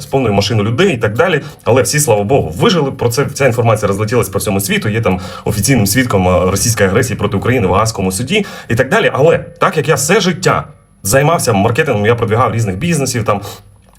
з повною машиною людей і так далі. Але всі, слава Богу, вижили. Про це ця інформація розлетілась по всьому світу. Є там офіційним свідком е, російської агресії проти України в Гаазькому суді і так далі. Але так як я все життя займався маркетингом, я продвігав різних бізнесів там.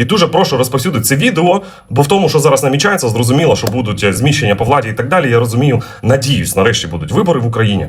І дуже прошу розповсюдити це відео, бо в тому, що зараз намічається, зрозуміло, що будуть е, зміщення по владі і так далі. Я розумію, надіюсь, нарешті будуть вибори в Україні.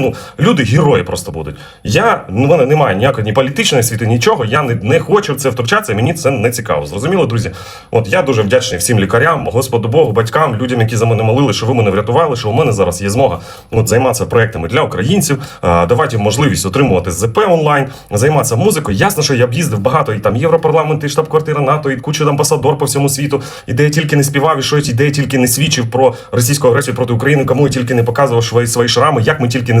ну люди герої просто будуть. Я ну, в мене немає ніякої ні політичної світи, нічого. Я не, не хочу в це втручатися. Мені це не цікаво. Зрозуміло, друзі. От я дуже вдячний всім лікарям, Господу Богу, батькам, людям, які за мене молили, що ви мене врятували, що у мене зараз є змога от, займатися проектами для українців, а, давати можливість отримувати ЗП онлайн, займатися музикою. Ясно, що я б їздив багато і там Європарламент, і штаб-квартира НАТО, і куча амбасадор по всьому світу, і де я тільки не співав, і що я де я тільки не свідчив про російську агресію проти України, кому я тільки не показував свої, свої шрами, як ми тільки не